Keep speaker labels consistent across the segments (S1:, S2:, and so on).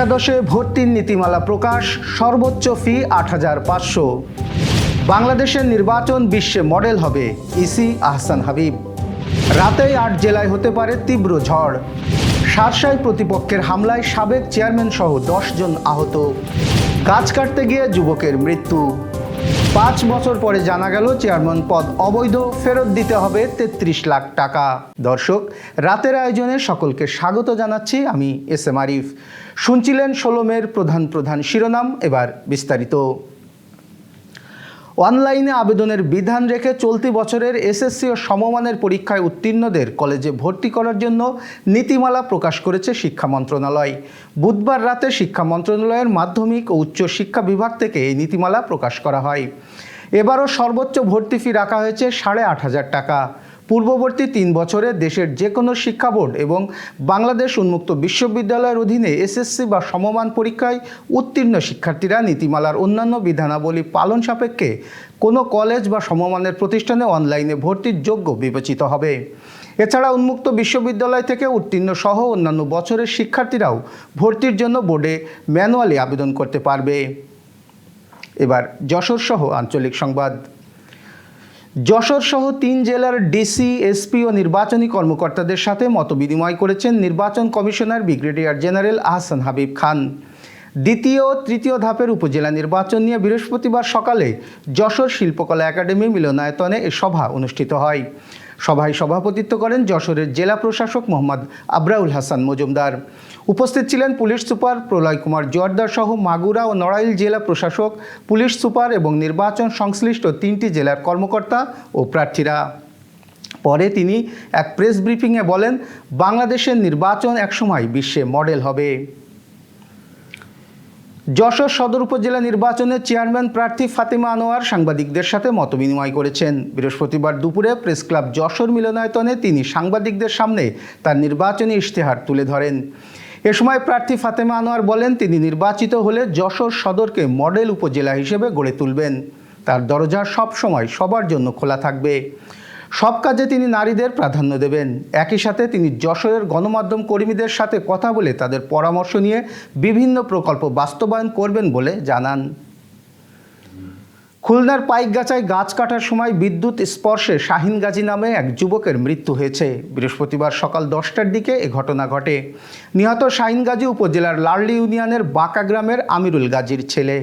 S1: একাদশে ভর্তির নীতিমালা প্রকাশ, সর্বোচ্চ ফি আট হাজার পাঁচশো। বাংলাদেশের নির্বাচন বিশ্বে মডেল হবে ইসি আহসান হাবিব। রাতেই আট জেলায় হতে পারে তীব্র ঝড়। সারসাই প্রতিপক্ষের হামলায় সাবেক চেয়ারম্যান সহ জন আহত। গাছ কাটতে গিয়ে যুবকের মৃত্যু। পাঁচ বছর পরে জানা গেল চেয়ারম্যান পদ অবৈধ ফেরত দিতে হবে তেত্রিশ লাখ টাকা। দর্শক, রাতের আয়োজনে সকলকে স্বাগত জানাচ্ছি আমি এস এম আরিফ। শুনছিলেন ষোলমের প্রধান প্রধান শিরোনাম, এবার বিস্তারিত। অনলাইনে আবেদনের বিধান রেখে চলতি বছরের এসএসসি ও সমমানের পরীক্ষায় উত্তীর্ণদের কলেজে ভর্তি করার জন্য নীতিমালা প্রকাশ করেছে শিক্ষা মন্ত্রণালয়। বুধবার রাতে শিক্ষা মন্ত্রণালয়ের মাধ্যমিক ও উচ্চ শিক্ষা বিভাগ থেকে এই নীতিমালা প্রকাশ করা হয়। এবারও সর্বোচ্চ ভর্তি ফি রাখা হয়েছে সাড়ে আট হাজার টাকা। পূর্ববর্তী তিন বছরে দেশের যে কোনো শিক্ষা বোর্ড এবং বাংলাদেশ উন্মুক্ত বিশ্ববিদ্যালয়ের অধীনে এসএসসি বা সমমান পরীক্ষায় উত্তীর্ণ শিক্ষার্থীরা নীতিমালার অন্যান্য বিধানাবলী পালন সাপেক্ষে কোনো কলেজ বা সমমানের প্রতিষ্ঠানে অনলাইনে ভর্তির যোগ্য বিবেচিত হবে। এছাড়া উন্মুক্ত বিশ্ববিদ্যালয় থেকে উত্তীর্ণ সহ অন্যান্য বছরের শিক্ষার্থীরাও ভর্তির জন্য বোর্ডে ম্যানুয়ালি আবেদন করতে পারবে। এবার যশোর সহ আঞ্চলিক সংবাদ। যশোর সহ তিন জেলার ডিসি, এসপি ও নির্বাচনী কর্মকর্তাদের সাথে মতবিনিময় করেছেন নির্বাচন commissioner brigadier general Ahsan Habib Khan. দ্বিতীয় তৃতীয় ধাপের উপজেলা নির্বাচন নিয়ে বৃহস্পতিবার সকালে যশোর শিল্পকলা একাডেমি মিলনায়তনে এ সভা অনুষ্ঠিত হয়। সভায় সভাপতিত্ব করেন যশোরের জেলা প্রশাসক মোহাম্মদ আবরাউল হাসান মজুমদার। উপস্থিত ছিলেন পুলিশ সুপার প্রলয় কুমার জোয়ারদার সহ মাগুরা ও নড়াইল জেলা প্রশাসক, পুলিশ সুপার এবং নির্বাচন সংশ্লিষ্ট তিনটি জেলার কর্মকর্তা ও প্রার্থীরা। পরে তিনি এক প্রেস ব্রিফিংয়ে বলেন, বাংলাদেশের নির্বাচন একসময় বিশ্বে মডেল হবে। যশোর সদর উপজেলা নির্বাচনে চেয়ারম্যান প্রার্থী ফাতিমা আনোয়ার সাংবাদিকদের সাথে মতবিনিময় করেছেন। বৃহস্পতিবার দুপুরে প্রেস ক্লাব যশোর মিলনায়তনে তিনি সাংবাদিকদের সামনে তার নির্বাচনী ইশতেহার তুলে ধরেন। এ সময় প্রার্থী ফাতেমা আনোয়ার বলেন, তিনি নির্বাচিত হলে যশোর সদরকে মডেল উপজেলা হিসেবে গড়ে তুলবেন। তার দরজা সবসময় সবার জন্য খোলা থাকবে। সব কাজে তিনি নারীদের প্রাধান্য দেবেন। একই সাথে তিনি যশোরের গণমাধ্যম কর্মীদের সাথে কথা বলে তাদের পরামর্শ নিয়ে বিভিন্ন প্রকল্প বাস্তবায়ন করবেন বলে জানান। খুলনার পাইকগাছায় গাছ কাটার সময় বিদ্যুৎ স্পর্শে শাহিন গাজী নামে এক যুবকের মৃত্যু হয়েছে। বৃহস্পতিবার সকাল দশটার দিকে এ ঘটনা ঘটে। নিহত শাহিন গাজী উপজেলার লার্লি ইউনিয়নের বাঁকা গ্রামের আমিরুল গাজীর ছেলে।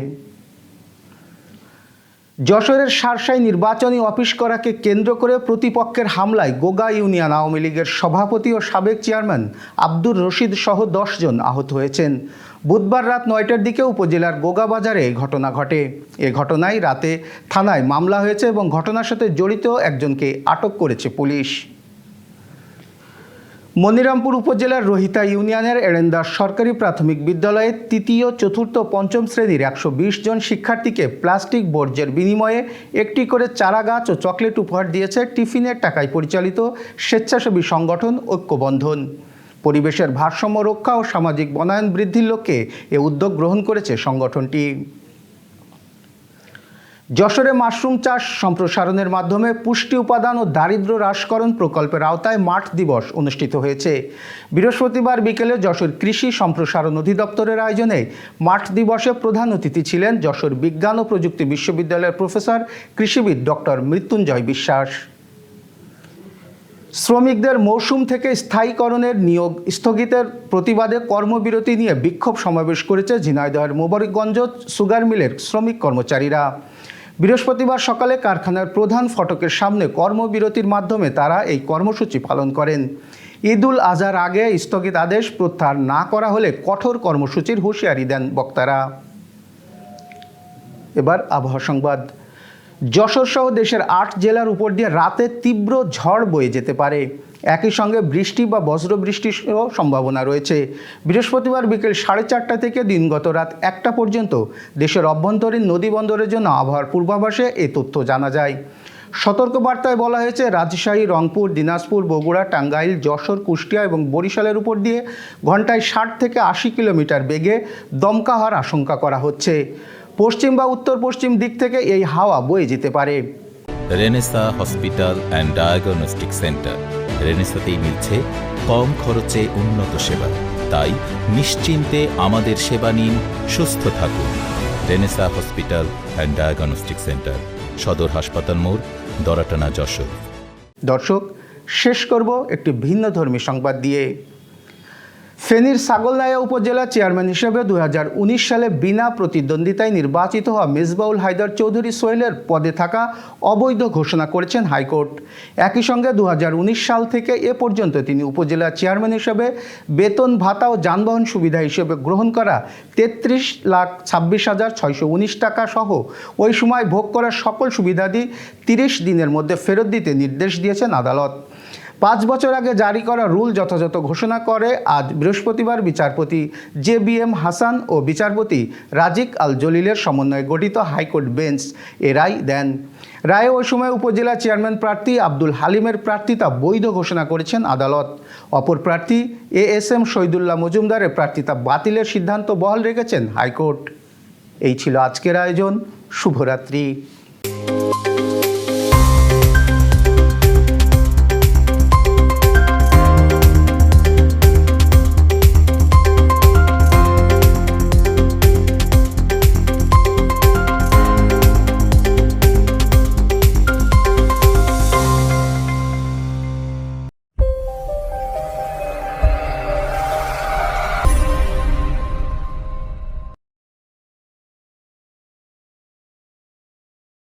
S1: যশোরের সারসাই নির্বাচনী অফিস করাকে কেন্দ্র করে প্রতিপক্ষের হামলায় গোগা ইউনিয়ন আওয়ামী লীগের সভাপতি ও সাবেক চেয়ারম্যান আব্দুর রশিদ সহ জন আহত হয়েছেন। বুধবার রাত নয়টার দিকে উপজেলার গোগা বাজারে ঘটনা ঘটে। এ ঘটনায় রাতে থানায় মামলা হয়েছে এবং ঘটনার সাথে জড়িত একজনকে আটক করেছে পুলিশ। মনিরামপুর উপজেলার রোহিতা ইউনিয়নের এরেন্দার সরকারি প্রাথমিক বিদ্যালয়ে তৃতীয়, চতুর্থ, পঞ্চম শ্রেণির একশো বিশ জন শিক্ষার্থীকে প্লাস্টিক বর্জ্যের বিনিময়ে একটি করে চারা গাছ ও চকলেট উপহার দিয়েছে টিফিনের টাকায় পরিচালিত স্বেচ্ছাসেবী সংগঠন ঐক্যবন্ধন। পরিবেশের ভারসাম্য রক্ষা ও সামাজিক বনায়ন বৃদ্ধির লক্ষ্যে এ উদ্যোগ গ্রহণ করেছে সংগঠনটি। যশোরে মাশরুম চাষ সম্প্রসারণের মাধ্যমে পুষ্টি উপাদান ও দারিদ্র্য হ্রাসকরণ প্রকল্পের আওতায় মাঠ দিবস অনুষ্ঠিত হয়েছে। বৃহস্পতিবার বিকেলে যশোর কৃষি সম্প্রসারণ অধিদপ্তরের আয়োজনে মাঠ দিবসে প্রধান অতিথি ছিলেন যশোর বিজ্ঞান ও প্রযুক্তি বিশ্ববিদ্যালয়ের প্রফেসর কৃষিবিদ ডক্টর মৃত্যুঞ্জয় বিশ্বাস। শ্রমিকদের মৌসুম থেকে স্থায়ীকরণের নিয়োগ স্থগিতের প্রতিবাদে কর্মবিরতি নিয়ে বিক্ষোভ সমাবেশ করেছে ঝিনাইদহের মোবারকগঞ্জ সুগার মিলের শ্রমিক কর্মচারীরা। বৃহস্পতিবার সকালে কারখানার প্রধান ফটকের সামনে কর্মবিরতির মাধ্যমে তারা এই কর্মসূচি পালন করেন। ঈদুল আজহার আগে স্থগিত আদেশ প্রত্যাহার না করা হলে কঠোর কর্মসূচির হুঁশিয়ারি দেন বক্তারা। এবার আবহাওয়া সংবাদ। যশোর সহ দেশের আট জেলার উপর দিয়ে রাতে তীব্র ঝড় বয়ে যেতে পারে। একই সঙ্গে বৃষ্টি বা বজ্র বৃষ্টির সম্ভাবনা রয়েছে। বৃহস্পতিবার বিকেল সাড়ে চারটা থেকে দিনগত রাত একটা পর্যন্ত দেশের অভ্যন্তরীণ নদী বন্দরের জন্য আবহাওয়ার পূর্বাভাসে এ তথ্য জানা যায়। সতর্কবার্তায় বলা হয়েছে, রাজশাহী, রংপুর, দিনাজপুর, বগুড়া, টাঙ্গাইল, যশোর, কুষ্টিয়া এবং বরিশালের উপর দিয়ে ঘন্টায় ষাট থেকে আশি কিলোমিটার বেগে দমকা হওয়ার আশঙ্কা করা হচ্ছে। পশ্চিম বা উত্তর পশ্চিম দিক থেকে এই হাওয়া বয়ে যেতে পারে।
S2: Renaissance hospital and diagnostic centre. রেনেসাতেই মিলছে কম খরচে উন্নত সেবা। তাই নিশ্চিন্তে আমাদের সেবা নিন সুস্থ থাকুন। Renaissance hospital and diagnostic centre সদর হাসপাতাল মোড় দরাটানা যশোর।
S1: দর্শক শেষ করব একটি ভিন্ন ধর্মী সংবাদ দিয়ে। ফেনীর ছাগলনাইয়া উপজেলা চেয়ারম্যান হিসেবে দু হাজার উনিশ সালে বিনা প্রতিদ্বন্দ্বিতায় নির্বাচিত হওয়া মেজবাউল হায়দার চৌধুরী সোহেলের পদে থাকা অবৈধ ঘোষণা করেছেন হাইকোর্ট। একই সঙ্গে দু হাজার উনিশ সাল থেকে এ পর্যন্ত তিনি উপজেলা চেয়ারম্যান হিসেবে বেতন, ভাতা ও যানবাহন সুবিধা হিসেবে গ্রহণ করা তেত্রিশ লাখ ছাব্বিশ হাজার ছয়শো উনিশ টাকা সহ ওই সময় ভোগ করা সকল সুবিধাদি তিরিশ দিনের মধ্যে ফেরত দিতে নির্দেশ দিয়েছেন আদালত। পাঁচ বছর আগে জারি করা রুল যথাযথ ঘোষণা করে আজ বৃহস্পতিবার বিচারপতি জে বি এম হাসান ও বিচারপতি রাজিক আল জলিলের সমন্বয়ে গঠিত হাইকোর্ট বেঞ্চ এ রায় দেন। রায়ে ওই সময় উপজেলা চেয়ারম্যান প্রার্থী আব্দুল হালিমের প্রার্থিতা বৈধ ঘোষণা করেছেন আদালত। অপর প্রার্থী এ এস এম শহীদুল্লাহ মজুমদারের প্রার্থিতা বাতিলের সিদ্ধান্ত বহাল রেখেছেন হাইকোর্ট। এই ছিল আজকের আয়োজন। শুভরাত্রি।